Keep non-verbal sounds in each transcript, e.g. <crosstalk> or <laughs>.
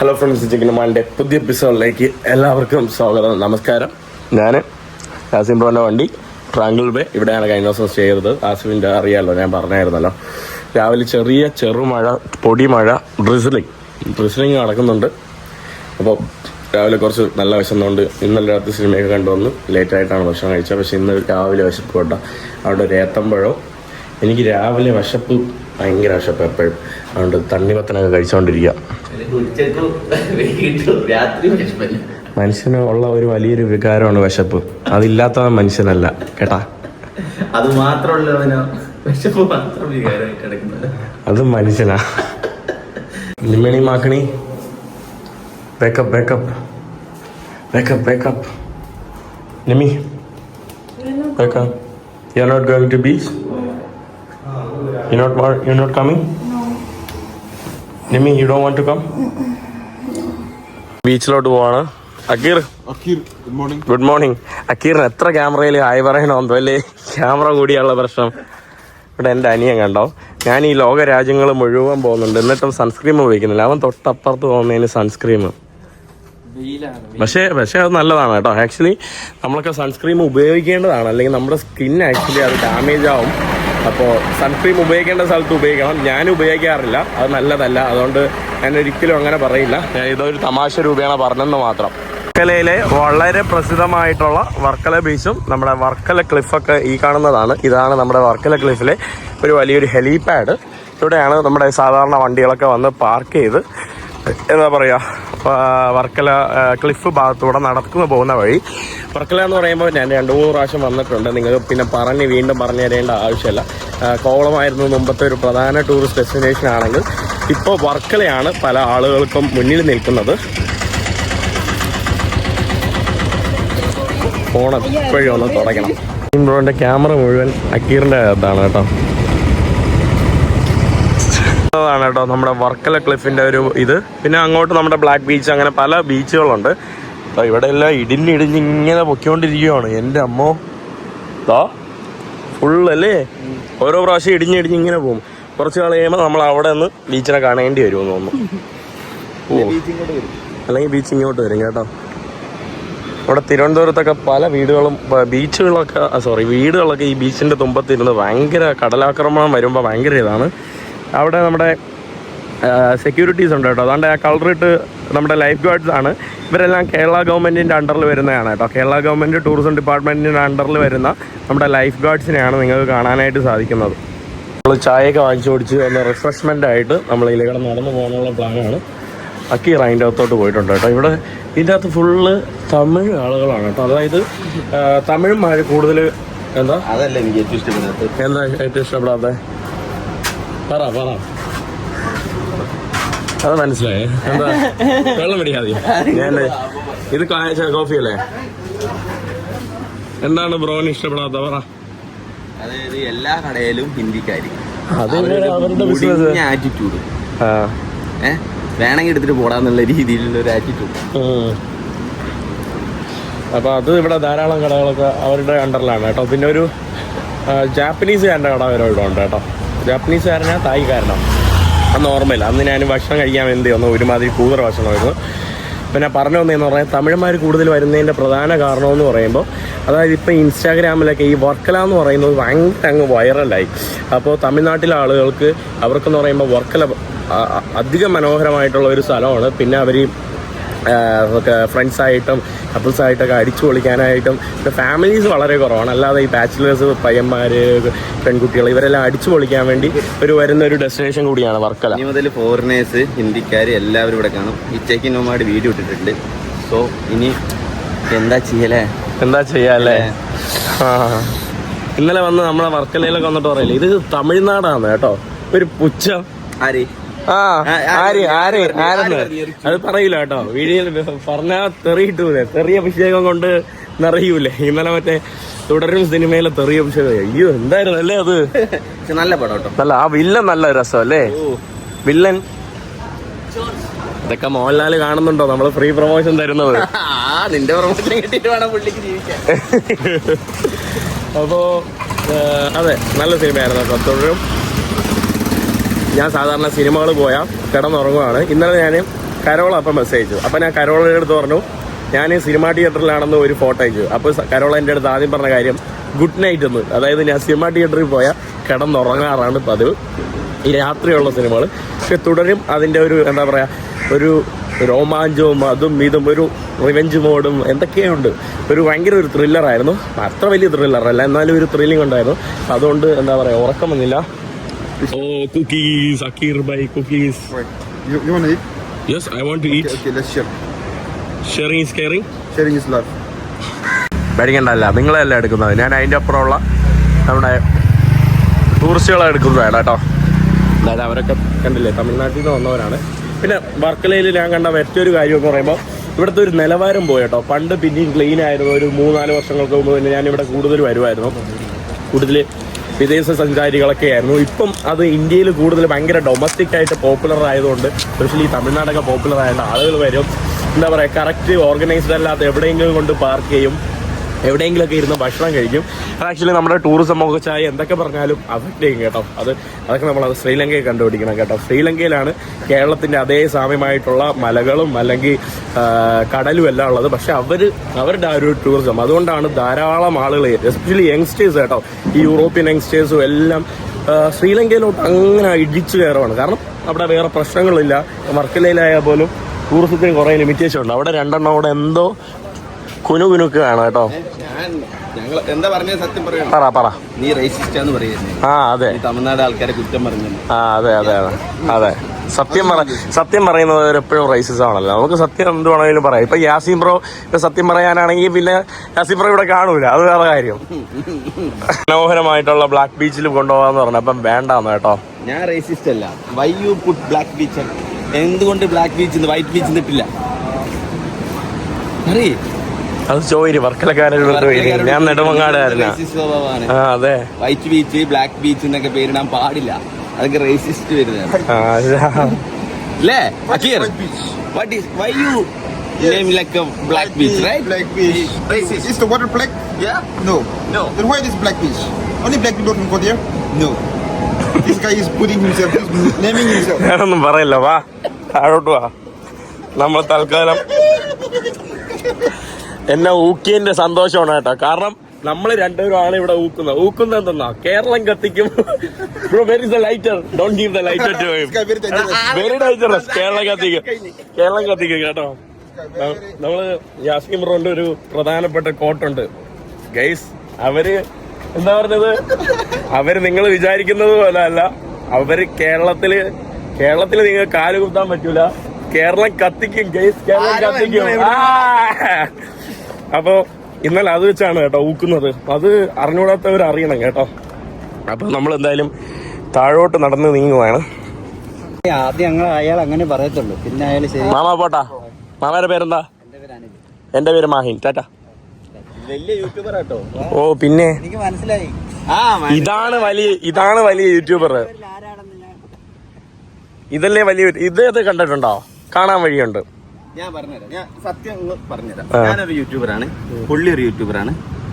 Hello friends ചിക്കനുമാന്റെ പുതിയ എപ്പിസോഡിലേക്ക് എല്ലാവർക്കും സ്വാഗതം. നമസ്കാരം. ഞാൻ ആസിം ബ്രോന്റെ വണ്ടി ട്രാങ്കിൾ ബേ ഇവിടെയാണ് കഴിഞ്ഞ ദിവസം സ്റ്റേ ചെയ്തത്. ആസിമിന്റെ അറിയാമല്ലോ ഞാൻ പറഞ്ഞായിരുന്നല്ലോ. രാവിലെ ചെറിയ ചെറുമഴ പൊടിമഴ ഡ്രിസ്ലിംഗ് ഡ്രിസ്ലിംഗ് നടക്കുന്നുണ്ട്. അപ്പോൾ രാവിലെ കുറച്ച് നല്ല വിശന്നുകൊണ്ട് ഇന്നലെ രാത്രി സിനിമയൊക്കെ കണ്ടുവന്ന് ലേറ്റായിട്ടാണ് ഭക്ഷണം കഴിച്ചത്. പക്ഷേ ഇന്ന് രാവിലെ വിശപ്പ് കൊണ്ട. അവിടെ ഒരു ഏത്തമ്പഴോ എനിക്ക് രാവിലെ വിശപ്പ് ഭയങ്കര വിശപ്പ് എപ്പോഴും. അതുകൊണ്ട് തണ്ണിമത്തനൊക്കെ കഴിച്ചുകൊണ്ടിരിക്കുക മനുഷ്യന് ഉള്ള ഒരു വലിയൊരു വികാരമാണ് വിശപ്പ്. അതില്ലാത്തവൻ മനുഷ്യനല്ല കേട്ടാ? അത് മാത്രമുള്ളവനോ വിശപ്പ് മാത്രം വികാരമായിട്ട് കിടക്കുന്നത്. അത് മനുഷ്യനാ. Nimmani Makkani wake up wake up wake up wake up Nimi wake up you are not going to beach you not you not coming Nimi you don't want to come? ബീച്ചിലോട്ട് പോവാണ്. അക്കീർ. അക്കീർ ഗുഡ് മോർണിംഗ് ഗുഡ് മോർണിംഗ് അക്കീറിന് എത്ര ക്യാമറയിൽ hi പറയണമെന്നോ അല്ലേ? Camera കൂടിയുള്ള പ്രശ്നം. ഇവിടെ എന്റെ അനിയൻ കണ്ടോ? ഞാൻ ഈ ലോക രാജ്യങ്ങൾ മുഴുവൻ പോകുന്നുണ്ട്. എന്നിട്ടും സൺസ്ക്രീം ഉപയോഗിക്കുന്നില്ല. അവൻ തൊട്ടപ്പുറത്ത് പോകുന്നതിന് സൺസ്ക്രീം പക്ഷേ പക്ഷേ അത് നല്ലതാണ് കേട്ടോ. ആക്ച്വലി നമ്മളൊക്കെ സൺസ്ക്രീം ഉപയോഗിക്കേണ്ടതാണ്. അല്ലെങ്കിൽ നമ്മുടെ സ്കിൻ ആക്ച്വലി അത് ഡാമേജ് ആവും. അപ്പോൾ സൺസ്ക്രീം ഉപയോഗിക്കേണ്ട സ്ഥലത്ത് ഉപയോഗിക്കണം. ഞാൻ ഉപയോഗിക്കാറില്ല. അത് നല്ലതല്ല. അതുകൊണ്ട് ഞാൻ ഒരിക്കലും അങ്ങനെ പറയില്ല. ഞാൻ ഇതൊരു തമാശ രൂപേണ പറഞ്ഞെന്ന് മാത്രം. വർക്കലയിലെ വളരെ പ്രസിദ്ധമായിട്ടുള്ള വർക്കല ബീച്ചും നമ്മുടെ വർക്കല ക്ലിഫൊക്കെ ഈ കാണുന്നതാണ്. ഇതാണ് നമ്മുടെ വർക്കല ക്ലിഫിലെ ഒരു വലിയൊരു ഹെലിപാഡ് ഇവിടെയാണ് നമ്മുടെ സാധാരണ വണ്ടികളൊക്കെ വന്ന് പാർക്ക് ചെയ്ത് എന്താ പറയുക വർക്കല ക്ലിഫ് ഭാഗത്തൂടെ നടക്കുന്നു പോകുന്ന വഴി. വർക്കല എന്ന് പറയുമ്പോൾ ഞാൻ രണ്ട് മൂന്ന് പ്രാവശ്യം വന്നിട്ടുണ്ട്. നിങ്ങൾ പിന്നെ പറഞ്ഞ് വീണ്ടും പറഞ്ഞു തരേണ്ട ആവശ്യമില്ല. കോവളമായിരുന്നു മുമ്പത്തെ ഒരു പ്രധാന ടൂറിസ്റ്റ് ഡെസ്റ്റിനേഷൻ ആണെങ്കിൽ ഇപ്പോൾ വർക്കലയാണ് പല ആളുകൾക്കും മുന്നിൽ നിൽക്കുന്നത്. ഫോൺ എപ്പോഴും ഒന്ന് തുടയ്ക്കണം ബ്രോന്റെ ക്യാമറ മുഴുവൻ അക്കീറിന്റെ ഇതാണ് കേട്ടോ. അതാണ് കേട്ടോ നമ്മുടെ വർക്കല ക്ലിഫിന്റെ ഒരു ഇത്. പിന്നെ അങ്ങോട്ട് നമ്മുടെ ബ്ലാക്ക് ബീച്ച് അങ്ങനെ പല ബീച്ചുകളുണ്ട് അപ്പോൾ ഇവിടെ എല്ലാം ഇടിഞ്ഞിടിഞ്ഞ് ഇടിഞ്ഞ് ഇങ്ങനെ പൊക്കിക്കൊണ്ടിരിക്കുകയാണ് എന്റെ അമ്മോ. ദാ ഫുള്ളല്ലേ ഓരോ പ്രാവശ്യം ഇടിഞ്ഞ് ഇടിഞ്ഞ് ഇങ്ങനെ പോകും. കുറച്ച് നാൾ കഴിയുമ്പോൾ നമ്മൾ അവിടെ നിന്ന് ബീച്ചിനെ കാണേണ്ടി വരുമെന്ന് തോന്നുന്നു. ഓ. അല്ലെങ്കിൽ ബീച്ച് ഇങ്ങോട്ട് വരും കേട്ടോ. ഇവിടെ തിരുവനന്തപുരത്തൊക്കെ പല വീടുകളും ബീച്ചുകളൊക്കെ സോറി വീടുകളൊക്കെ ഈ ബീച്ചിന്റെ തുമ്പത്തിരുന്ന് ഭയങ്കര കടലാക്രമണം വരുമ്പോൾ ഭയങ്കര ഇതാണ്. അവിടെ നമ്മുടെ സെക്യൂരിറ്റീസ് ഉണ്ട് കേട്ടോ. അതുകൊണ്ട് ആ കളറിട്ട് നമ്മുടെ ലൈഫ് ഗാർഡ്സ് ആണ്. ഇവരെല്ലാം കേരള ഗവൺമെന്റിന്റെ അണ്ടറിൽ വരുന്നതാണ് കേട്ടോ. കേരള ഗവൺമെന്റ് ടൂറിസം ഡിപ്പാർട്ട്മെന്റിന്റെ അണ്ടറിൽ വരുന്ന നമ്മുടെ ലൈഫ് ഗാർഡ്സിനെയാണ് നിങ്ങൾക്ക് കാണാനായിട്ട് സാധിക്കുന്നത്. നമ്മൾ ചായയൊക്കെ വാങ്ങിച്ചു കുടിച്ച് ഒന്ന് റിഫ്രഷ്മെന്റ് ആയിട്ട് നമ്മൾ ഇതിലേക്കൂടെ നടന്നു പോകാനുള്ള പ്ലാനാണ് അക്കി അതിന്റെ അകത്തോട്ട് പോയിട്ടുണ്ട് കേട്ടോ. ഇവിടെ ഇതിന്റെ അകത്ത് ഫുള്ള് തമിഴ് ആളുകളാണ് കേട്ടോ. അതായത് തമിഴ് മഴ കൂടുതൽ എന്താ? അതല്ല എനിക്ക് ഏറ്റവും ഇഷ്ടപ്പെടുന്നത് എന്താ ഏറ്റവും ഇഷ്ടപ്പെടാത്ത? പറ പറ. അത് മനസ്സിലായി. എന്താ? വെള്ളം പിടിക്കാതെ ഞാൻ ഇത് കോഫി അല്ലേ എന്താണ് ബ്രോന് ഇഷ്ടപ്പെടാത്ത? പറ. അതായത് എല്ലാ കടയിലും ഹിന്ദിക്കാരി ആറ്റിറ്റ്യൂഡ് ആ. ഏഹ് വേണമെങ്കിൽ എടുത്തിട്ട് പോടാന്നുള്ള രീതിയിലുള്ള ഒരു ആറ്റിറ്റ്യൂഡ് അപ്പോൾ അപ്പൊ അത് ഇവിടെ ധാരാളം കടകളൊക്കെ അവരുടെ അണ്ടറിലാണ് കേട്ടോ. പിന്നെ ഒരു ജാപ്പനീസ് കണ്ട കട വരെ ഇവിടെ ഉണ്ട് കേട്ടോ. ജാപ്പനീസുകാരനാ കാരണം. അത് നോർമൽ അന്ന് ഞാൻ ഭക്ഷണം കഴിക്കാൻ വേണ്ടി വന്നു ഒരുമാതിരി കൂതറ ഭക്ഷണമായിരുന്നു പിന്നെ പറഞ്ഞു വന്നതെന്ന് പറഞ്ഞാൽ തമിഴന്മാർ കൂടുതൽ വരുന്നതിന്റെ പ്രധാന കാരണമെന്ന് പറയുമ്പോൾ അതായത് ഇപ്പോൾ ഇൻസ്റ്റാഗ്രാമിലൊക്കെ ഈ വർക്കല എന്ന് പറയുന്നത് ഭയങ്കര അങ്ങ് വൈറലായി. അപ്പോൾ തമിഴ്നാട്ടിലെ ആളുകൾക്ക് അവർക്കെന്ന് പറയുമ്പോൾ വർക്കല അധികം മനോഹരമായിട്ടുള്ള ഒരു സ്ഥലമാണ്. പിന്നെ അവർ ഫ്രണ്ട്സായിട്ടും കപ്പിൾസായിട്ടൊക്കെ അടിച്ചു പൊളിക്കാനായിട്ടും പിന്നെ ഫാമിലീസ് വളരെ കുറവാണ്. അല്ലാതെ ഈ ബാച്ചിലേഴ്സ് പയ്യന്മാർ പെൺകുട്ടികൾ ഇവരെല്ലാം അടിച്ചു പൊളിക്കാൻ വേണ്ടി ഒരു വരുന്ന ഒരു ഡെസ്റ്റിനേഷൻ കൂടിയാണ് വർക്കല. ഇനി മുതൽ ഫോറിനേഴ്സ് ഹിന്ദിക്കാർ എല്ലാവരും ഇവിടെ കാണും. ഈ ചെക്കിൻ നോമാട് വീഡിയോ ഇട്ടിട്ടുണ്ട്. സോ ഇനി എന്താ ചെയ്യലേ? എന്താ ചെയ്യാല്ലേ? ഇന്നലെ വന്ന് നമ്മളെ വർക്കലയിലൊക്കെ വന്നിട്ട് പറയില്ലേ ഇത് തമിഴ്നാടാണ് കേട്ടോ. ഒരു പുച്ഛം. ആര്? ആ ആര് ആര് ആരെന്ന്? അത് പറയില്ല കേട്ടോ. വീഡിയോയിൽ പറഞ്ഞാ തെറിയിട്ടൂലേ? തെറിയ അഭിഷേകം കൊണ്ട് നിറയൂലേ? ഇന്നലെ മറ്റേ തുടരും സിനിമയിലെ തെറിയ അഭിഷേകം. അയ്യോ എന്തായിരുന്നു? അല്ലേ അത്? നല്ല പടം കേട്ടോ. നല്ല ആ വില്ലൻ നല്ല രസം അല്ലേ? വില്ലൻ. ഇതൊക്കെ മോഹൻലാൽ കാണുന്നുണ്ടോ? നമ്മൾ ഫ്രീ പ്രൊമോഷൻ തരുന്നത്. <laughs> നിന്റെ പ്രൊമോഷൻ കിട്ടിയിട്ട് വേണം പുള്ളിക്ക് ജീവിക്കാൻ. അപ്പോ അതെ നല്ല സിനിമയായിരുന്നു കേട്ടോ. തുടരും ഞാൻ സാധാരണ സിനിമകൾ പോയാൽ കിടന്നുറങ്ങുവാണ്. ഇന്നലെ ഞാൻ കരോള അപ്പം മെസ്സേജ് അയച്ചു അപ്പം ഞാൻ കരോളയുടെ അടുത്ത് പറഞ്ഞു ഞാൻ സിനിമാ തിയേറ്ററിലാണെന്ന് ഒരു ഫോട്ടോ അയച്ചു. അപ്പോൾ കരോള എന്റെ അടുത്ത് ആദ്യം പറഞ്ഞ കാര്യം ഗുഡ് നൈറ്റ് എന്ന്. അതായത് ഞാൻ സിനിമാ തിയേറ്ററിൽ പോയാൽ കിടന്നുറങ്ങാറാണ് പതിവ്. ഈ രാത്രിയുള്ള സിനിമകൾ പക്ഷെ തുടരും അതിന്റെ ഒരു എന്താ പറയുക ഒരു രോമാഞ്ചവും അതും ഇതും ഒരു റിവെഞ്ച് മോഡും എന്തൊക്കെയുണ്ട്. ഒരു ഭയങ്കര ഒരു ത്രില്ലറായിരുന്നു അത്ര വലിയ ത്രില്ലറല്ല എന്നാലും ഒരു ത്രില്ലിംഗ് ഉണ്ടായിരുന്നു. അതുകൊണ്ട് എന്താ പറയുക ഉറക്കം വന്നില്ല. ഓ cookies, Akir by cookies. Right. You, you want to eat? Yes, I want to Okay, eat. okay, let's share. Sharing is caring. Sharing is love. പേടിക്കണ്ടല്ല നിങ്ങളെല്ലാം എടുക്കുന്നത് ഞാൻ അതിന്റെ അപ്പുറമുള്ള നമ്മുടെ ടൂറിസ്റ്റുകളെ എടുക്കുന്നതാണ് കേട്ടോ അതായത് അവരൊക്കെ കണ്ടില്ലേ തമിഴ്നാട്ടിൽ നിന്ന് വന്നവരാണ് പിന്നെ വർക്കലയിൽ ഞാൻ കണ്ട മറ്റൊരു കാര്യം എന്ന് പറയുമ്പോൾ ഇവിടുത്തെ ഒരു നിലവാരം പോയി കേട്ടോ പണ്ട് പിന്നെയും ക്ലീൻ ആയിരുന്നു ഒരു മൂന്നാൽ വർഷങ്ങൾക്ക് മുമ്പ് ഞാൻ ഇവിടെ കൂടുതൽ വരുമായിരുന്നു കൂടുതൽ വിദേശ സഞ്ചാരികളൊക്കെ ആയിരുന്നു ഇപ്പം അത് ഇന്ത്യയിൽ കൂടുതൽ ഭയങ്കര ഡൊമസ്റ്റിക് ആയിട്ട് പോപ്പുലർ ആയതുകൊണ്ട് സ്പെഷ്യലി തമിഴ്നാടൊക്കെ പോപ്പുലർ ആയതുകൊണ്ട് ആളുകൾ വരും. എന്താ പറയുക കറക്റ്റ് ഓർഗനൈസ്ഡ് അല്ലാത്ത എവിടെയെങ്കിലും കൊണ്ട് പാർക്ക് ചെയ്യും. എവിടെയെങ്കിലുമൊക്കെ ഇരുന്ന് ഭക്ഷണം കഴിക്കും. അത് ആക്ച്വലി നമ്മുടെ ടൂറിസം ഒക്കെ ചായ എന്തൊക്കെ പറഞ്ഞാലും അഫക്റ്റ് ചെയ്യും കേട്ടോ. അത് അതൊക്കെ നമ്മൾ ശ്രീലങ്കയെ കണ്ടുപിടിക്കണം കേട്ടോ. ശ്രീലങ്കയിലാണ് കേരളത്തിന്റെ അതേ സാമ്യമായിട്ടുള്ള മലകളും അല്ലെങ്കിൽ കടലും എല്ലാം ഉള്ളത്. പക്ഷെ അവർ അവരുടെ ആ ഒരു ടൂറിസം അതുകൊണ്ടാണ് ധാരാളം ആളുകൾ എസ്പെഷ്യലി യങ്സ്റ്റേഴ്സ് കേട്ടോ ഈ യൂറോപ്യൻ യങ്സ്റ്റേഴ്സും എല്ലാം ശ്രീലങ്കയിലോട്ട് അങ്ങനെ ഇടിച്ചു കയറുവാണ്. കാരണം അവിടെ വേറെ പ്രശ്നങ്ങളില്ല. വർക്കലയിലായാൽ പോലും ടൂറിസത്തിന് കുറേ ലിമിറ്റേഷൻ ഉണ്ട്. അവിടെ രണ്ടെണ്ണം അവിടെ എന്തോ കുനു കുനുക്കുകയാണ് കേട്ടോ. ഞാൻ ഞങ്ങൾ എന്താ സത്യം പറയണം പറ പറ. നീ റേസിസ്റ്റാന്ന് പറയുന്നത് ആ അതെ. തമിഴ്നാട് ആൾക്കാരെ കുറ്റം പറഞ്ഞു ആ അതെ അതെ അതെ. അതെ. സത്യം പറ സത്യം പറയുന്നത് എപ്പോഴും റൈസിസ് ആണല്ലോ. നമുക്ക് സത്യം എന്ത് വേണമെങ്കിലും പറയാം. ഇപ്പൊ യാസിം ബ്രോ ഇപ്പൊ സത്യം പറയാനാണെങ്കിൽ പിന്നെ യാസീം ബ്രോ ഇവിടെ കാണൂല. അത് വേറെ കാര്യം. മനോഹരമായിട്ടുള്ള ബ്ലാക്ക് ബീച്ചിൽ കൊണ്ടുപോകാന്ന് പറഞ്ഞപ്പം വേണ്ടാന്ന് കേട്ടോ. ഞാൻ റേസിസ്റ്റ് അല്ല. Why you put black beach എന്തുകൊണ്ട് ബ്ലാക്ക് ബീച്ച് വൈറ്റ് ബീച്ച് നിട്ടില്ല അറിയേ അത് ചോയിൽ വർക്കലക്കാരും ഞാൻ നെടുമങ്ങാടായിരുന്നു. അതെ. വൈറ്റ് ബീച്ച് ബ്ലാക്ക് ബീച്ച് എന്നൊക്കെ പേരിടാൻ പാടില്ല. അതൊക്കെ റേസിസ്റ്റ് വരുന്ന പറയല്ലോ വാ. താഴോട്ട് വാ. നമ്മൾ തൽക്കാലം. എന്നെ ഊക്കിയതിന്റെ സന്തോഷമാണ് കേട്ടോ. കാരണം നമ്മൾ രണ്ടുപേരുമാണ് ഇവിടെ ഊക്കുന്നത്. ഊക്കുന്നത് എന്തെന്നാ? കേരളം കത്തിക്കും. Bro very the lighter don't give the lighter to very dangerous Keralam കത്തിക്കും. കേരളം കത്തിക്കും കേട്ടോ. നമ്മൾ യാസ്കിം ബ്രോന്റെ ഒരു പ്രധാനപ്പെട്ട കോട്ടുണ്ട് ഗൈസ് അവർ എന്താ പറഞ്ഞത്? അവർ നിങ്ങൾ വിചാരിക്കുന്നത് പോലെ അല്ല. അവർ കേരളത്തിൽ കേരളത്തിൽ നിങ്ങൾ കാൽ കുത്താൻ പറ്റൂല. കേരളം കത്തിക്കും ഗൈസ് കേരളം കത്തിക്കും. ആ! അപ്പൊ ഇന്നലെ അത് വെച്ചാണ് കേട്ടോ ഊക്കുന്നത്. അത് അറിഞ്ഞുകൂടാത്തവർ അറിയണം കേട്ടോ. അപ്പൊ നമ്മൾ എന്തായാലും താഴോട്ട് നടന്ന് നീങ്ങുവാണ്. ആദ്യം ഞങ്ങൾ അയാൾ അങ്ങനെ പറയത്തുള്ളൂ. പിന്നെ അയാൾ ശരി മാമാ പോട്ടാ. മാമാരുടെ പേരെന്താ? എന്റെ പേര് മാഹിൻ. ടാറ്റ. വലിയ യൂട്യൂബർ ആട്ടോ. ഓ പിന്നെ? എനിക്ക് മനസ്സിലായി. ആ ഇതാണ് വലിയ ഇതാണ് വലിയ യൂട്യൂബർ ഇതല്ലേ വലിയ ഇത് ഇത് കണ്ടിട്ടുണ്ടോ? കാണാൻ വഴിയുണ്ട്. ഞാൻ പറഞ്ഞുതരാം. ഞാൻ സത്യം പറഞ്ഞുതരാം. ഞാനൊരു യൂട്യൂബറാണ്. പുള്ളി ഒരു യൂട്യൂബറാണ്.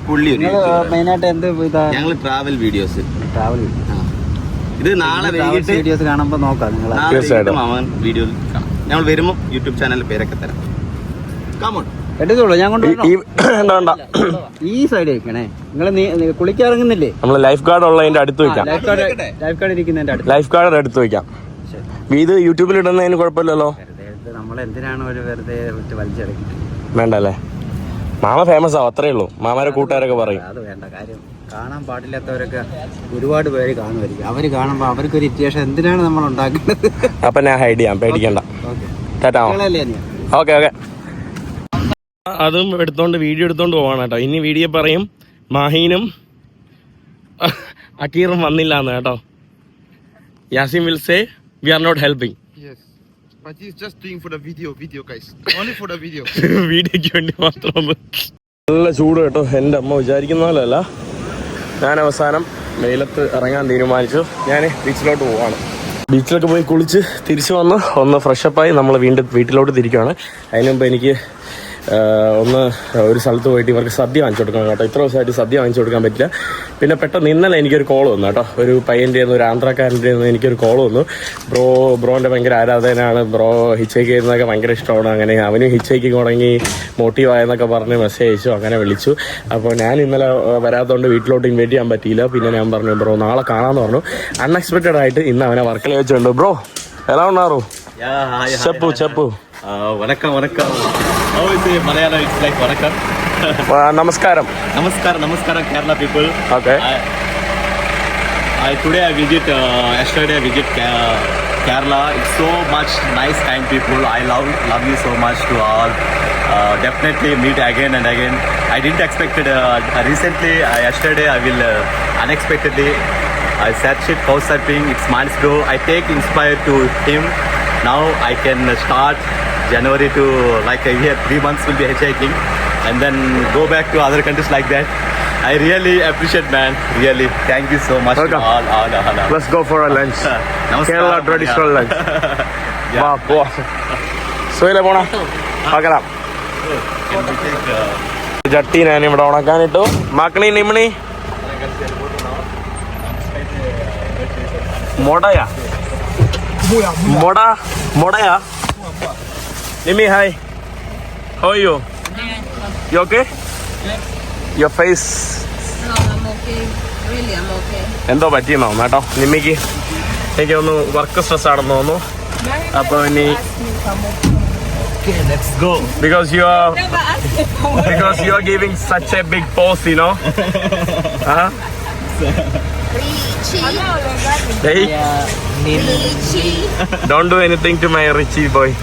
പുള്ളി ഒരു മെയിനായിട്ട് എന്ത് ഇതാ? ഞങ്ങൾ ട്രാവൽ വീഡിയോസ് ട്രാവൽ ഇത് നാളെ വൈകിട്ട് വീഡിയോസ് കാണുമ്പോൾ നോക്കാം നിങ്ങൾ തീർച്ചയായിട്ടും. അവൻ വീഡിയോ കാണാം. ഞങ്ങൾ വരുമ്പോൾ യൂട്യൂബ് ചാനലിൽ പേരൊക്കെ തരാം. കാമോൺ എടുത്തോളൂ ഞാൻ ഈ- ഈ സൈഡ് വെക്കണേ. നിങ്ങൾ കുളിക്കാറങ്ങുന്നില്ലേ നമ്മൾ ലൈഫ് ഗാർഡ് ഉള്ളതിന്റെ അടുത്ത് വെക്കാം. ലൈഫ് ഗാർഡ് ഇരിക്കുന്നതിന്റെ അടുത്ത്. ലൈഫ് ഗാർഡ് അടുത്ത് വെക്കാം. ഇത് യൂട്യൂബിൽ ഇടുന്നതിന് കുഴപ്പമില്ലല്ലോ. എന്തിനാണ് ഒരു വെറുതെ വലിച്ചെടുക്കുന്നത്? വേണ്ട അല്ലേ മാമ ഫേമസ് ആവും അത്രേ ഉള്ളൂ. മാമാരെ കൂട്ടുകാരൊക്കെ പറയും. അത് വേണ്ട. കാര്യം കാണാൻ പാടില്ലാത്തവരൊക്കെ ഒരുപാട് പേര് കാണുമായിരിക്കും. അവർ കാണുമ്പോൾ അവർക്കൊരു ഇറ്റിയേഷൻ എന്തിനാണ് നമ്മൾ ഉണ്ടാക്കുന്നത്? അപ്പൊ ഞാൻ ഹൈഡ് ചെയ്യാം പേടിക്കണ്ട. ഓക്കെ ഓക്കെ അതും എടുത്തോണ്ട് വീഡിയോ എടുത്തോണ്ട് പോവാണ് കേട്ടോ. ഇനി വീഡിയോ പറയും മാഹീനും അക്കീറും വന്നില്ല എന്ന് കേട്ടോ. Yasin will say we are not helping But he's just doing for the video, video guys. Only for the video. <laughs> വീഡിയോക്ക് വേണ്ടി മാത്രം. നല്ല ചൂട് കേട്ടോ. എന്റെ അമ്മ വിചാരിക്കുന്ന പോലെയല്ല. ഞാൻ അവസാനം വെയിലത്ത് ഇറങ്ങാൻ തീരുമാനിച്ചു. ഞാൻ ബീച്ചിലോട്ട് പോവാണ്. ബീച്ചിലൊക്കെ പോയി കുളിച്ച് തിരിച്ചു വന്ന് ഒന്ന് ഫ്രഷപ്പായി നമ്മൾ വീണ്ടും വീട്ടിലോട്ട് തിരിക്കുകയാണ് അതിനുമുമ്പ് എനിക്ക് ഒന്ന് ഒരു സ്ഥലത്ത് പോയിട്ട് ഇവർക്ക് സദ്യ വാങ്ങിച്ചു കൊടുക്കണം കേട്ടോ ഇത്ര ദിവസമായിട്ട് സദ്യ വാങ്ങിച്ചു കൊടുക്കാൻ പറ്റില്ല പിന്നെ പെട്ടെന്ന് ഇന്നലെ എനിക്കൊരു കോൾ വന്നു കേട്ടോ ഒരു പയ്യൻ്റെ ഒരു ആന്ധ്രാക്കാരൻ്റെ എനിക്കൊരു കോൾ വന്നു ബ്രോ ബ്രോൻ്റെ ഭയങ്കര ആരാധകനാണ് ബ്രോ ഹിച്ചേക്ക് ചെയ്യുന്നതൊക്കെ ഭയങ്കര ഇഷ്ടമാണ് അങ്ങനെ അവനും ഹിച്ചേക്ക് തുടങ്ങി മോട്ടീവ് ആയെന്നൊക്കെ പറഞ്ഞ് മെസ്സേജ് അയച്ചു അങ്ങനെ വിളിച്ചു അപ്പോൾ ഞാൻ ഇന്നലെ ആ, വരാത്തതുകൊണ്ട് വീട്ടിലോട്ട് ഇൻവൈറ്റ് ചെയ്യാൻ പറ്റിയില്ല പിന്നെ ഞാൻ പറഞ്ഞു ബ്രോ നാളെ കാണാമെന്ന് പറഞ്ഞു അൺഎക്സ്പെക്റ്റഡ് ആയിട്ട് ഇന്ന് അവനെ വർക്കിൽ വെച്ചിട്ടുണ്ട് ബ്രോ ఎలా ఉన్నారు Yeah, hi, hi, చెప్పు hi, చెప్పు hi. Uh, Malayalam it's like വണക്കം നമസ്കാരം Namaskaram. Namaskaram, Kerala people okay I, today I visit, yesterday I visit Kerala. It's so much nice, kind people. I love love you so much to all. Uh, definitely meet again and again. I didn't expect it. Uh, recently, uh, yesterday I will unexpectedly I searched it couch surfing. It's Manis bro. I take inspired to him. Now I can start January to like a year. Three months will be hitchhiking, and then go back to other countries like that. I really appreciate, man. Really, thank you so much Welcome. to all, all, all, all. Let's go for a lunch <laughs> Namaskaram. Kerala traditional Yeah. Lunch <laughs> വാ പോവാ സുഖയിലെ പോണ പകരാം Can we take, uh, ചട്ടി ഞാൻ ഇവിടെ ഉണക്കാനിട്ടു മക്കണി നിമണി മൊടയാ മൊട മൊടയാ നിമി hi ഹോ you you okay your face No, I'm okay. Really, I'm okay. എന്തോ പറ്റിയെന്നോ കേട്ടോ? നിമ്മിക്ക്. എനിക്ക് ഒന്ന് വർക്ക് സ്ട്രെസ് ആണെന്ന് തോന്നുന്നു. അപ്പൊ ഇനി because you are Never asked me for because you are giving such a big pause you know don't do anything to my Richie boy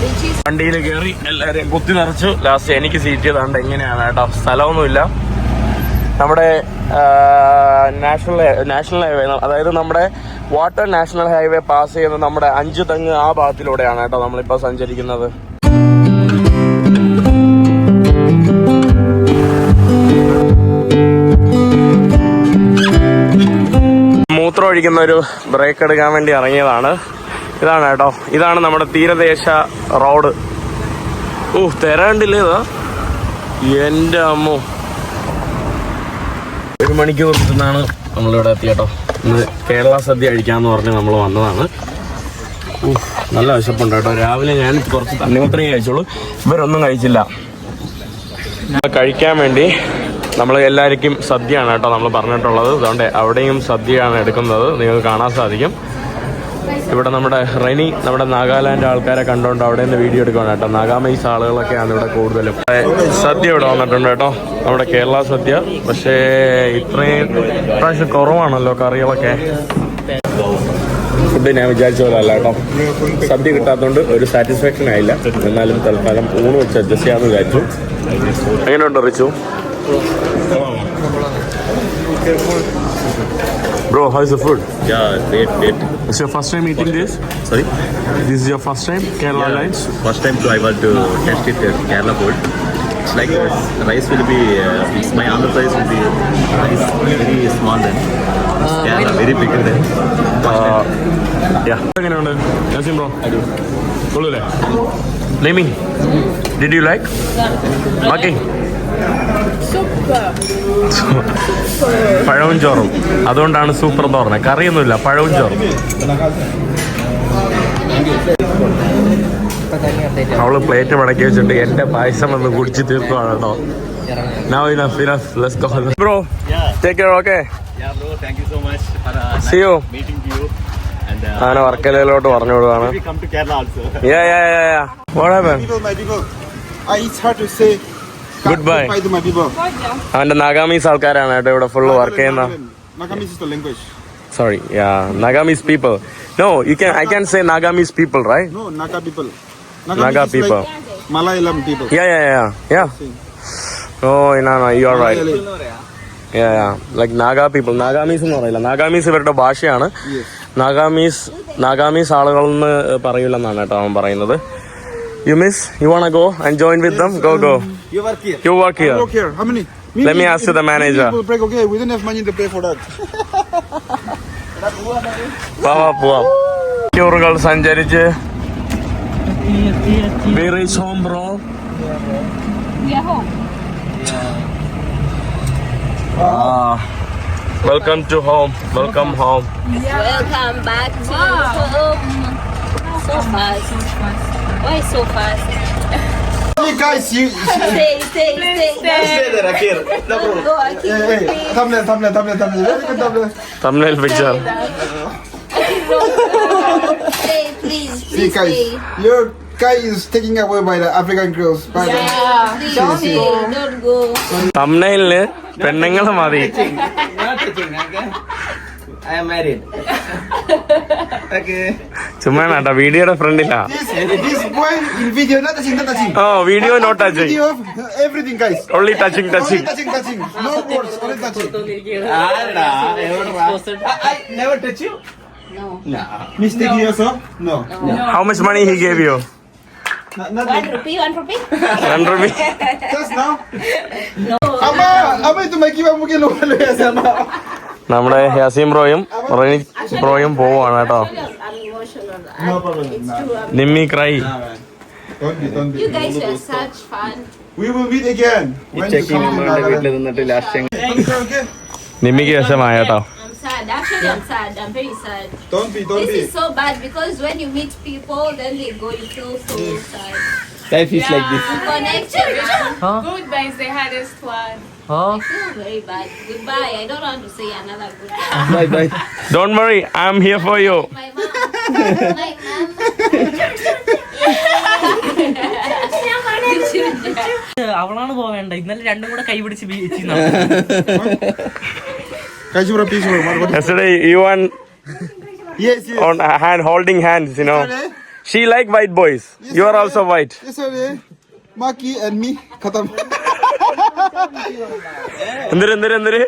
വണ്ടിയിൽ കയറി എല്ലാരെയും കുത്തി നിറച്ചു. ലാസ്റ്റ് എനിക്ക് സീറ്റ് ചെയ്താണ്ട് എങ്ങനെയാണ് കേട്ടോ സ്ഥലമൊന്നുമില്ല. നമ്മുടെ നാഷണൽ നാഷണൽ ഹൈവേ അതായത് നമ്മുടെ വാട്ടർ നാഷണൽ ഹൈവേ പാസ് ചെയ്യുന്ന നമ്മുടെ അഞ്ചു തെങ്ങ് ആ ഭാഗത്തിലൂടെയാണ് കേട്ടോ നമ്മളിപ്പോൾ സഞ്ചരിക്കുന്നത്. മൂത്രം ഒഴിക്കുന്ന ഒരു ബ്രേക്ക് എടുക്കാൻ വേണ്ടി ഇറങ്ങിയതാണ്. ഇതാണ് കേട്ടോ. ഇതാണ് നമ്മുടെ തീരദേശ റോഡ്. ഓ തിര കണ്ടില്ലേ ഇതാ? എന്റെ അമ്മോ. ഒരു മണിക്കൂർ നിന്നാണ് നമ്മളിവിടെ എത്തിയട്ടോ ഇന്ന് കേരള സദ്യ കഴിക്കാന്ന് പറഞ്ഞ് നമ്മൾ വന്നതാണ്. നല്ല വിശപ്പുണ്ട് കേട്ടോ. രാവിലെ ഞാൻ കുറച്ച് തണ്ണിമത്രയും കഴിച്ചോളൂ ഇവരൊന്നും കഴിച്ചില്ല. കഴിക്കാൻ വേണ്ടി നമ്മൾ എല്ലാവർക്കും സദ്യയാണ് കേട്ടോ നമ്മൾ പറഞ്ഞിട്ടുള്ളത്. അതുകൊണ്ട് അവിടെയും സദ്യയാണ് എടുക്കുന്നത്. നിങ്ങൾക്ക് കാണാൻ സാധിക്കും. ഇവിടെ നമ്മുടെ റെനി നമ്മുടെ നാഗാലാൻഡ് ആൾക്കാരെ കണ്ടുകൊണ്ട് അവിടെ നിന്ന് വീഡിയോ എടുക്കണം കേട്ടോ. നാഗാമൈസ് ആളുകളൊക്കെയാണ് ഇവിടെ കൂടുതലും. സദ്യ ഇവിടെ വന്നിട്ടുണ്ട് കേട്ടോ. നമ്മുടെ കേരള സദ്യ. പക്ഷേ ഇത്രയും പ്രാവശ്യം കുറവാണല്ലോ കറികളൊക്കെ. ഫുഡ് ഞാൻ വിചാരിച്ച പോലെ അല്ല കേട്ടോ. സദ്യ കിട്ടാത്തതുകൊണ്ട് ഒരു സാറ്റിസ്ഫാക്ഷൻ ആയില്ല. എന്നാലും തൽക്കാലം ഊണ് വെച്ച് അഡ്ജസ്റ്റ് ചെയ്യാമെന്ന് വിചാരിച്ചു. എങ്ങനെയുണ്ട് Richu? Bro, how is the food? Yeah, great, great. It's your first time eating first time. this? Sorry? This is your first time, Kerala yeah, Airlines? First time so I want to test it, Kerala food. It's like uh, rice will be, uh, my Andhra rice will be rice, very small then. Uh, Kerala, very bigger then. Uh, yeah. Yasin bro. I do. Naming. Did you like? Okay. പഴവും ചോറും അതുകൊണ്ടാണ് super എന്ന് പറഞ്ഞത് കറിയൊന്നുമില്ല പഴവും ചോറും അവൾ plate മടക്കി വെച്ചിട്ട് എന്റെ പായസം ഒന്ന് കുടിച്ച് തീർക്കുവാണോ Now enough, enough. Let's go. Bro, yeah. take care, okay? Yeah, bro. Thank you so much for uh, See nice you. meeting to you. ആന uh, വർക്കലയിലോട്ട് പറഞ്ഞോളാണ് yeah yeah yeah yeah what happen I have to say Goodbye. Bye. അവന്റെ നാഗാമീസ് ആൾക്കാരാണ് കേട്ടോ ഇവിടെ full work ചെയ്യുന്ന. Sorry Nagamese people no you can I can say Nagamese people right No, people people. Like yeah yeah yeah yeah oh no no you are right yeah yeah like Naga people Nagamese എന്ന് പറയില്ല. നാഗാമീസ് ഇവരുടെ ഭാഷയാണ്. നാഗാമീസ് നാഗാമീസ് ആളുകളെന്ന് പറയില്ലെന്നാണ് കേട്ടോ അവൻ പറയുന്നത്. You miss you want go and join with them go go You work here. You work here Work here. How many? Let me ask you the manager. People break, okay, we don't have money to pay for that. പോവാ പോവാം മണിക്കൂറുകൾ സഞ്ചരിച്ച് We reach home, bro. We are home. Ah, welcome to home. Welcome home. Welcome back to home. So fast. Why so fast? Hey guys, you. Stay, stay, stay. Stay there, Akir. No problem. Go, I keep Hey, hey, thumbnail, thumbnail, thumbnail, thumbnail. Very good thumbnail. Thumbnail picture. Stay, please. See Please guys, stay. your guy is taken away by the African girls. By the, Please stay. Don't go. തമ്മനയിലിന് പെണ്ണുങ്ങൾ മതി I am married ചുമ്മാ കേട്ടോ വീഡിയോയുടെ ഫ്രണ്ടിലാ oh video not touching Video of everything, guys. Only touching Only touching touching, touching. No words, only touching. never touch you. No. Mistake here, sir? No. How much money he gave you One rupee, One rupee, one rupee. Just now? No. Ama, ama itu you mungkin lupa lu ya sama. നമ്മുടെ യാസീം ബ്രോയും റോയി ബ്രോയും പോവാണ് കേട്ടോ Nimmi cry. നിമ്മിക്ക് വിഷമായ കേട്ടോ sad. Actually, I'm sad. I'm very sad. Don't be, don't This be. is so bad because when you meet people, then they go, you feel so sad. Life is like this. Connection. Huh? they had the hardest I feel very bad. Goodbye. I don't want to say another goodbye. Bye bye. Don't worry, I'm here for you. You My mom. My mom. അവളാണ് പോവേണ്ട ഇന്നലെ രണ്ടും കൂടെ കൈപിടിച്ച് ബീച്ചിൽ Guys, you and Yes, yes. on hand holding hands you know she like white boys you are also white Yes, Maki and me, khatam. എന്തിര് എന്തിര് എന്തിര്?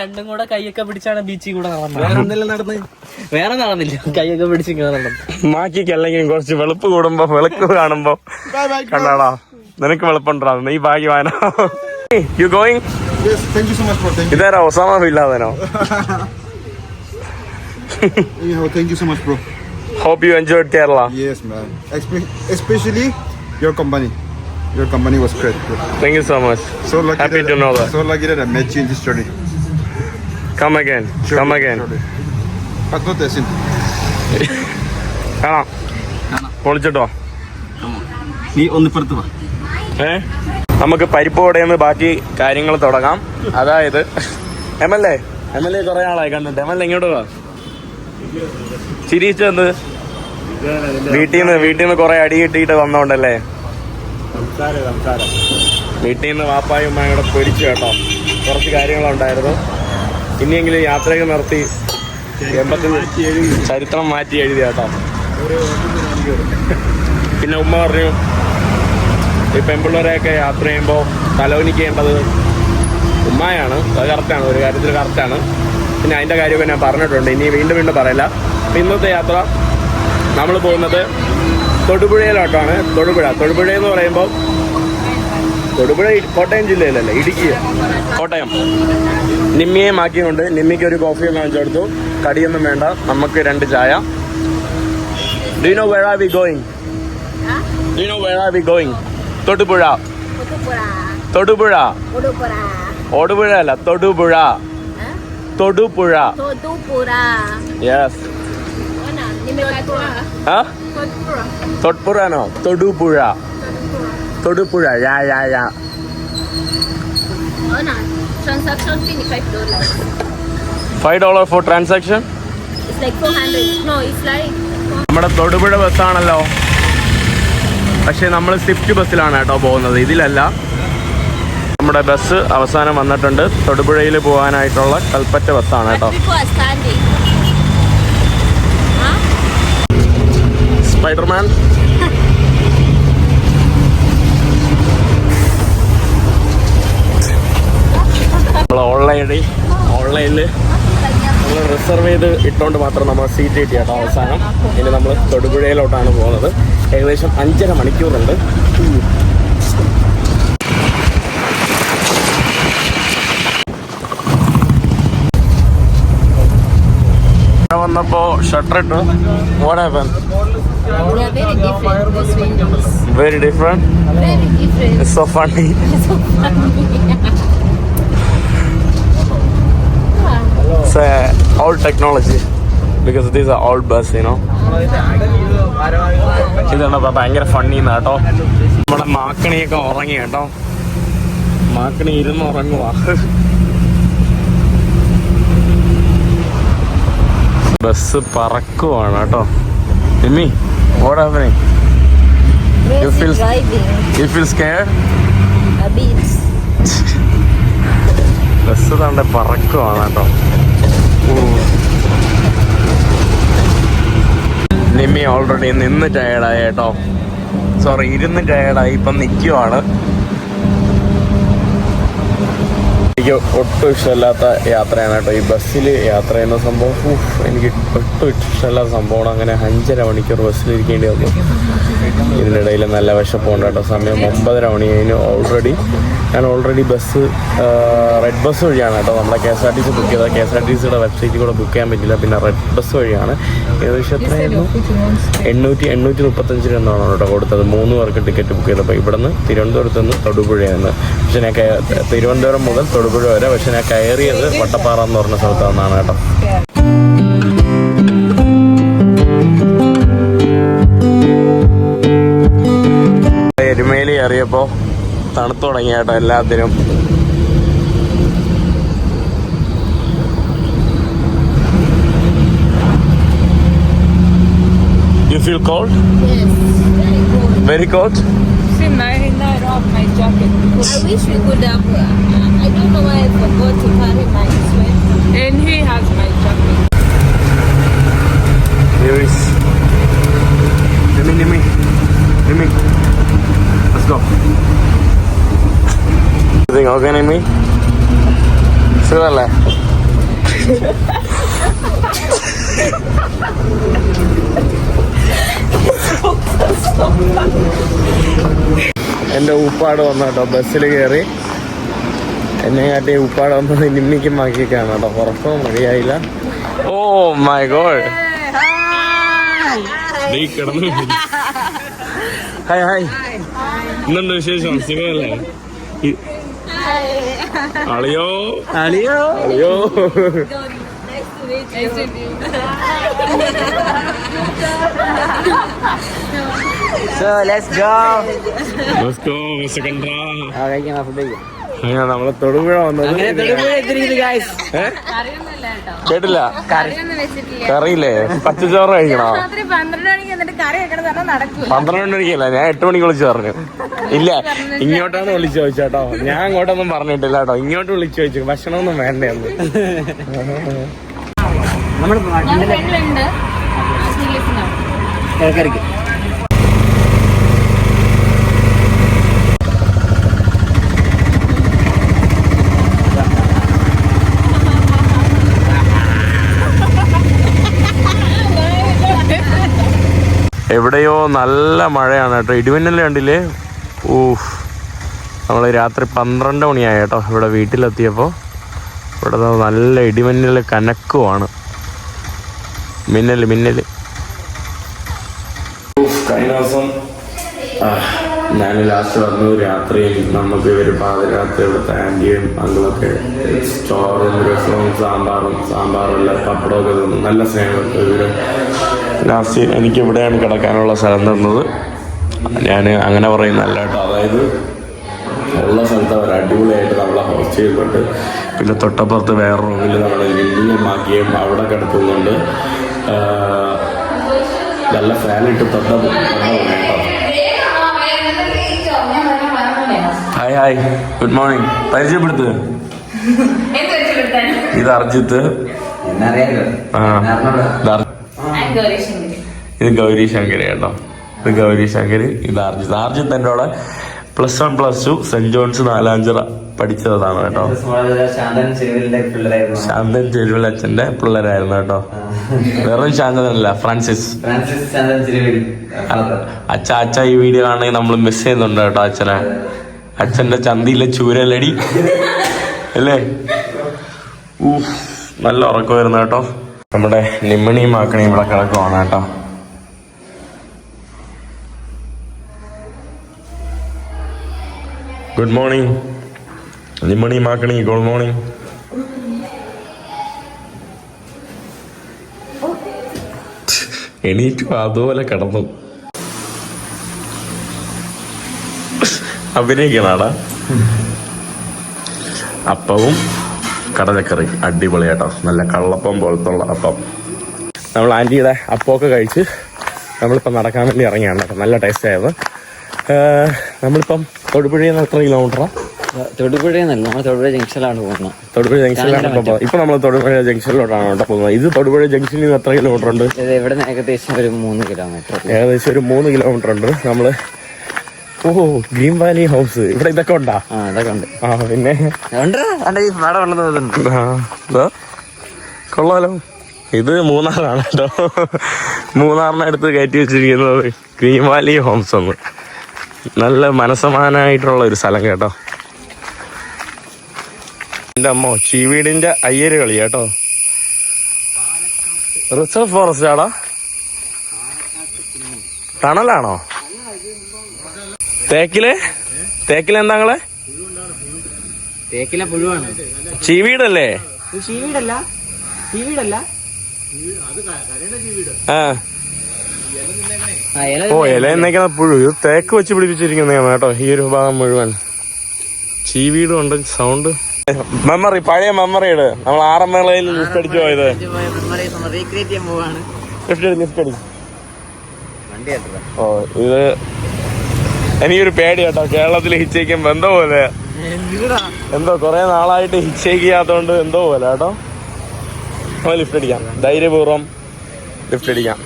രണ്ടും കൂടെ കൈയൊക്കെ പിടിച്ചാണ് ബീച്ചിൽ കൂടെ നടന്നത്. വേറെ എന്തെല്ലാം നടന്ന്? വേറെ നടന്നില്ല. കൈയൊക്കെ പിടിച്ച് മാക്കിക്ക് അല്ലെങ്കിൽ കുറച്ച് വെളുപ്പ് കൂടുമ്പോ വിളക്ക് കാണുമ്പോ. കണ്ടാടാ. നിനക്ക് വെളുപ്പുണ്ടാ? നീ ഭാഗ്യവാനോ? You going you you. ഇതാരാ ഒസാമ ഇല്ലാതനോ thank you so much, bro. Hope you enjoyed Kerala Yes, man. Especially especially your company. Your company was great. bro. Thank you so much So lucky. Happy that, to know that. So lucky that I met you in this journey. Come again Surely. But not as in. കാണാം പൊളിച്ചിട്ടോ നീ ഒന്ന് ഇപ്പുറത്ത് വാ ഏ നമുക്ക് പരിപ്പോടെന്ന് ബാക്കി കാര്യങ്ങൾ തുടങ്ങാം അതായത് M L A M L A കുറെ ആളായി കണ്ടിട്ട് എം എൽ എ ഇങ്ങോട്ട് വാ ചിരിച്ചെന്ത് വീട്ടിൽ നിന്ന് വീട്ടിൽ നിന്ന് കുറെ അടി കിട്ടിയിട്ട് വന്നോണ്ടല്ലേ വീട്ടിൽ നിന്ന് വാപ്പായും ഉമ്മയും കൂടെ പൊരിച്ചു കേട്ടോ. കുറച്ച് കാര്യങ്ങളുണ്ടായിരുന്നു. ഇനിയെങ്കിലും യാത്രയൊക്കെ നിർത്തി എൺപത്തി ചരിത്രം മാറ്റി എഴുതി. കേട്ടോ. പിന്നെ ഉമ്മ പറഞ്ഞു ഈ പെൺപിള്ളേരെയൊക്കെ യാത്ര ചെയ്യുമ്പോൾ തലോനിക്കേണ്ടത് ഉമ്മയാണ്. അത് കറക്റ്റാണ് ഒരു കാര്യത്തിൽ കറക്റ്റാണ് പിന്നെ അതിന്റെ കാര്യമൊക്കെ ഞാൻ പറഞ്ഞിട്ടുണ്ട്. ഇനി വീണ്ടും വീണ്ടും പറയില്ല. ഇന്നത്തെ യാത്ര നമ്മൾ പോകുന്നത് തൊടുപുഴയിലോട്ടാണ് തൊടുപുഴ. തൊടുപുഴ എന്ന് പറയുമ്പോൾ തൊടുപുഴ കോട്ടയം ജില്ലയിലല്ലേ ഇടുക്കി. കോട്ടയം. നിമ്മിയെ മാക്കിയുണ്ട് നിമ്മിക്ക് ഒരു കോഫി വാങ്ങിച്ചു കൊടുത്തു. കടിയൊന്നും വേണ്ട. നമുക്ക് രണ്ട് ചായ. Do know where are we going do know where are we going Thodupuzha. Thodupuzha. ഓടുപുഴ അല്ല Thodupuzha. Thodupuzha. Yes തൊട്ടുപുഴാണോ Thodupuzha. Thodupuzha. Yeah yeah yeah. Five dollar for transaction നമ്മുടെ തൊടുപുഴ ബസ്സാണല്ലോ പക്ഷെ നമ്മൾ സ്വിഫ്റ്റ് ബസ്സിലാണ് കേട്ടോ പോകുന്നത്. ഇതിലല്ല. നമ്മുടെ ബസ് അവസാനം വന്നിട്ടുണ്ട്. തൊടുപുഴയിൽ പോകാനായിട്ടുള്ള കൽപ്പറ്റ ബസ്സാണ് കേട്ടോ but people are standing. Huh? Spiderman നമ്മൾ ഓൺലൈനിൽ ഓൺലൈനിൽ നമ്മൾ റിസർവ് ചെയ്ത് ഇട്ടുകൊണ്ട് മാത്രം നമ്മൾ സീറ്റ് കിട്ടി കേട്ടോ അവസാനം. ഇനി നമ്മൾ തൊടുപുഴയിലോട്ടാണ് പോകുന്നത്. ഏകദേശം അഞ്ചര മണിക്കൂറുണ്ട്. ഇപ്പോ ഷട്ടർ ഇട്ടു. Very different all technology because it is a all bus you know ഇതാണ് ഭയങ്കര ഫണ്ണി കേട്ടോ. നമ്മുടെ മാക്കണിയൊക്കെ ഉറങ്ങി കേട്ടോ. മാക്കണി ഇരുന്ന് ഉറങ്ങുവാ. ബസ് പറക്കുവാണ് കേട്ടോ. Nimmi. You feel bit. Bus തണ്ട പറക്കുവാണ് കേട്ടോ. നിമ്മി ഓൾറെഡി നിന്ന് ടയേർഡായി കേട്ടോ. സോറി ഇരുന്ന് ടയേർഡായി ഇപ്പം നിൽക്കുവാണ് എനിക്ക് ഒട്ടും ഇഷ്ടമില്ലാത്ത യാത്രയാണ് കേട്ടോ. ഈ ബസ്സിൽ യാത്ര ചെയ്യുന്ന സംഭവം എനിക്ക് ഒട്ടും ഇഷ്ടമില്ലാത്ത സംഭവമാണ്. അങ്ങനെ അഞ്ചര മണിക്കൂർ ബസ്സിലിരിക്കേണ്ടി വന്നു. ഇതിനിടയിൽ നല്ല വിശപ്പുണ്ട് കേട്ടോ. സമയം ഒമ്പതര മണി കഴിഞ്ഞു ഓൾറെഡി ഞാൻ ഓൾറെഡി ബസ് റെഡ് ബസ് വഴിയാണ് കേട്ടോ. നമ്മുടെ K S R T C book ചെയ്തത്. കെ എസ് ആർ ടി സിയുടെ വെബ്സൈറ്റിൽ കൂടെ ബുക്ക് ചെയ്യാൻ പറ്റില്ല. പിന്നെ റെഡ് ബസ് വഴിയാണ്. ഏകദേശം എത്രയായിരുന്നു എണ്ണൂറ്റി എണ്ണൂറ്റി മുപ്പത്തഞ്ച് രൂപയാണ് കേട്ടോ കൊടുത്തത്. മൂന്ന് പേർക്ക് ടിക്കറ്റ് ബുക്ക് ചെയ്തപ്പോൾ ഇവിടുന്ന് തിരുവനന്തപുരത്ത് നിന്ന്. തൊടുപുഴയാണ് പക്ഷേ ഞാൻ തിരുവനന്തപുരം മുതൽ തൊടുപുഴ വരെ പക്ഷെ ഞാൻ കയറിയത് വട്ടപ്പാറ എന്ന് പറഞ്ഞ സ്ഥലത്ത് നിന്നാണ് കേട്ടോ എരുമേലി അറിയപ്പോ തണുത്തു തുടങ്ങി കേട്ടോ എല്ലാത്തിനും you feel cold Yes, very cold. Very cold See, my, don't have my jacket. I wish we could have. Uh, don't know why I forgot to carry my sweater. And he has my jacket. Here is Nimi, Nimi, Nimi. Let's go. Everything okay, Nimi? സുഖല്ലേ എന്റെ ഉപ്പാട് വന്നു കേട്ടോ ബസ്സിൽ കയറി എന്നെ കാട്ടി ഉപ്പാട് വന്നത് നിമ്മിക്കും മാക്കിയൊക്കെയാണ് കേട്ടോ. ഉറക്കവും മതിയായില്ല. Oh my God. Hi hi. ഇന്നുണ്ട് വിശേഷം? സുഖമല്ലേ അളിയോ. അളിയോ. അളിയോ. So let's go. you. So let's go Let's go, second ആ കഴിക്കാം ഫുഡ് കഴിക്കാം അങ്ങനെ നമ്മളെ തൊടുപുഴ വന്നത്? കേട്ടില്ല? കറിയൊന്നും വെച്ചിട്ടില്ല. കറിയില്ലേ? പച്ചച്ചോറ് കഴിക്കണോ? രാത്രി പന്ത്രണ്ട് മണിക്കല്ല ഞാൻ എട്ട് മണിക്ക് വിളിച്ചു പറഞ്ഞു. ഇല്ല ഇങ്ങോട്ടാണ് വിളിച്ചു ചോദിച്ചോട്ടോ. ഞാൻ അങ്ങോട്ടൊന്നും പറഞ്ഞിട്ടില്ല കേട്ടോ. ഇങ്ങോട്ട് വിളിച്ചു ചോദിച്ചു. ഭക്ഷണമൊന്നും വേണ്ടേന്ന് നമ്മുടെ ഞാൻ എവിടെയോ നല്ല മഴയാണ് കേട്ടോ. ഇടിമിന്നൽ കണ്ടില്ലേ? ഊഫ്. നമ്മൾ രാത്രി പന്ത്രണ്ട് മണിയായി കേട്ടോ ഇവിടെ വീട്ടിലെത്തിയപ്പോൾ ഇവിടെ നല്ല ഇടിമിന്നൽ കനക്കുവാണ്. മിന്നൽ മിന്നൽ കഴിഞ്ഞ ദിവസം ഞാൻ ലാസ്റ്റ് വന്നു. രാത്രിയും നമുക്ക് ഒരു പാതിരാത്രി ഇവിടുത്തെ ആന്റിയും അങ്കിളൊക്കെ ചോറും രസവും സാമ്പാറും സാമ്പാറും എല്ലാം പപ്പടമൊക്കെ നല്ല സ്നേഹം. ഇവർ ലാസ്റ്റ് എനിക്ക് ഇവിടെയാണ് കിടക്കാനുള്ള സ്ഥലം തന്നത്. ഞാൻ അങ്ങനെ പറയുന്നല്ല കേട്ടോ. അതായത് ഉള്ള സ്ഥലത്ത് അവർ അടിപൊളിയായിട്ട് നമ്മളെ ഹോസ്റ്റ് ചെയ്യുന്നുണ്ട് പിന്നെ തൊട്ടപ്പുറത്ത് വേറെ റൂമിൽ നമ്മളെ ലില്ലിയും മാക്കിയും അവിടെ കിടത്തുന്നുണ്ട് ആ, നല്ല ഫാനിട്ട് തൊട്ട ഹായ് ഹായ് ഗുഡ് മോർണിംഗ് പരിചയപ്പെടുത്ത്. ഇത് അർജിത്ത്. ആ. ഇത് ഇത് ഗൗരി ശങ്കരി കേട്ടോ. ഇത് ഗൗരി ശങ്കരി ഇത് അർജിത്ത് അർജിത്ത് എന്റെ അവിടെ plus one plus two saint John's Nalanchira പഠിച്ചതാണ് കേട്ടോ. ശാന്തൻ ചെരുവിൽ അച്ഛന്റെ പിള്ളേരായിരുന്നു കേട്ടോ. വെറും ശാന്തനല്ല ഫ്രാൻസിസ്. അച്ഛ അച്ഛ ഈ വീഡിയോ ആണെങ്കിൽ നമ്മൾ മിസ് ചെയ്യുന്നുണ്ട് കേട്ടോ അച്ഛനെ. അച്ഛന്റെ ചന്തിയിലെ ചൂരലടി. അല്ലേ? ഊ നല്ല ഉറക്കമായിരുന്നു കേട്ടോ. നമ്മുടെ നിമ്മണിയും ആക്കണിയും ഇവിടെ കിടക്കുവാണ് കേട്ടോ ഗുഡ് മോർണിംഗ് നിമ്മണി മാക്കണി ഗുഡ് മോർണിംഗ് എണീറ്റു അതുപോലെ കിടന്നു. അഭിനയിക്കണാടാ. അപ്പവും കടലക്കറി. അടിപൊളിയാട്ടോ നല്ല കള്ളപ്പം പോലത്തുള്ള അപ്പം. നമ്മൾ ആന്റിയുടെ അപ്പമൊക്കെ കഴിച്ച് നമ്മളിപ്പം നടക്കാൻ വേണ്ടി ഇറങ്ങിയാണ് കേട്ടോ. നല്ല ടേസ്റ്റ് ആയത്. ഏഹ്, നമ്മളിപ്പം തൊടുപുഴയിൽ നിന്ന് എത്ര നമ്മൾ തൊടുപുഴ ജംഗ്ഷനിലാണ് പോകുന്നത്. തൊടുപുഴ ജംഗ്ഷനിലാണ് ഇപ്പോൾ പോകുന്നത്. നമ്മൾ തൊടുപുഴ ജംഗ്ഷനിലോട്ടാണ് കേട്ടോ പോകുന്നത്. ഇത് തൊടുപുഴ ജംഗ്ഷനിൽ നിന്ന് എത്ര കിലോമീറ്റർ ഉണ്ട്? ഇവിടെ ഏകദേശം ഒരു മൂന്ന് കിലോമീറ്റർ ഏകദേശം ഒരു മൂന്ന് കിലോമീറ്റർ ഉണ്ട്. നമ്മൾ ഓ ഗ്രീൻ വാലി ഹൗസ് ഇവിടെ ഇതൊക്കെ ഉണ്ടാ? ആ അതൊക്കെ ഉണ്ട്. ആ പിന്നെ? കൊള്ളാലോ. ഇത് മൂന്നാറാണ് കേട്ടോ. മൂന്നാറിനടുത്ത് കയറ്റി വെച്ചിരിക്കുന്നത് ഗ്രീൻ വാലി ഹോംസ് ഒന്ന് നല്ല മനസ്സമാനായിട്ടുള്ള ഒരു സ്ഥലം കേട്ടോ. എന്റെ അമ്മോ ചീവീടിന്റെ അയ്യര് കളി കേട്ടോ. റിസർവ് ഫോറസ്റ്റ് ആടാ ടണലാണോ തേക്കിൽ? തേക്കിൽ എന്താങ്ങളെ തേക്കിലെ പുഴുവാണ്. ചീവീടല്ലേ? ചീവീടല്ല. ചീവീടല്ല. ആ. ഓ ഇല എന്നേക്കാ പുഴു. ഇത് തേക്ക് വെച്ച് പിടിപ്പിച്ചിരിക്കുന്ന കേട്ടോ. ഈ ഒരു ഭാഗം മുഴുവൻ. ചീവീടും ഉണ്ട് സൗണ്ട് മെമ്മറി പഴയ മെമ്മറിയുടെ നമ്മൾ ആറ് മേളയിൽ ലിഫ്റ്റ് അടിച്ചു പോയത്. ലിഫ്റ്റ് ലിഫ്റ്റ് അടി വണ്ടി കേട്ടതാ ഓ ഇത് എനിക്കൊരു പേടി കേട്ടോ കേരളത്തിൽ ഹിച്ചേക്കും എന്തോ പോലെ എന്തോ കുറെ നാളായിട്ട് ഹിച്ചേക്ക് ചെയ്യാത്തോണ്ട് എന്തോ പോലെ കേട്ടോ. നമ്മൾ ലിഫ്റ്റ് അടിക്കാം. ധൈര്യപൂർവം ലിഫ്റ്റ് അടിക്കാം.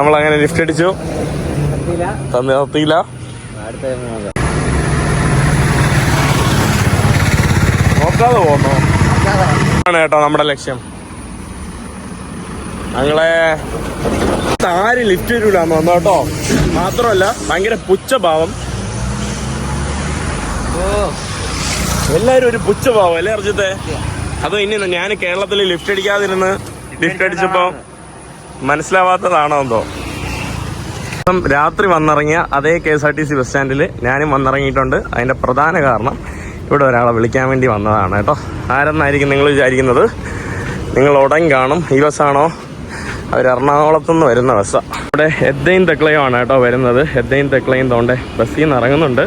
നമ്മൾ അങ്ങനെ ലിഫ്റ്റ് അടിച്ചു നിർത്തിയില്ല. നോക്കാതെ പോന്നോ? ആണ് കേട്ടോ നമ്മുടെ ലക്ഷ്യം. ഞങ്ങളെ താരി ലിഫ്റ്റ് വരൂലെന്ന് വന്നു കേട്ടോ? മാത്രമല്ല ഭയങ്കര പുച്ഛഭാവം. എല്ലാരും ഒരു പുച്ഛഭാവം അല്ലേ അർജിത്തെ? അതോ ഇനി ഞാൻ കേരളത്തിൽ ലിഫ്റ്റ് അടിക്കാതിരുന്ന് ലിഫ്റ്റ് അടിച്ചപ്പോ മനസ്സിലാവാത്തതാണോ എന്തോ? ഇപ്പം രാത്രി വന്നിറങ്ങിയ അതേ K S R T C bus സ്റ്റാൻഡിൽ ഞാനും വന്നിറങ്ങിയിട്ടുണ്ട്. അതിന്റെ പ്രധാന കാരണം ഇവിടെ ഒരാളെ വിളിക്കാൻ വേണ്ടി വന്നതാണ് കേട്ടോ. ആരെന്നായിരിക്കും നിങ്ങൾ വിചാരിക്കുന്നത്? നിങ്ങൾ ഉടൻ കാണും. ഈ ബസ്സാണോ? അവർ എറണാകുളത്തു നിന്ന് വരുന്ന ബസ്സാണ് ഇവിടെ എദ്ദയും തെക്ലയും ആണ് കേട്ടോ വരുന്നത്. എദ്ദയും തെക്ലയും തോണ്ടെ ബസ്സിൽ നിന്ന് ഇറങ്ങുന്നുണ്ട്.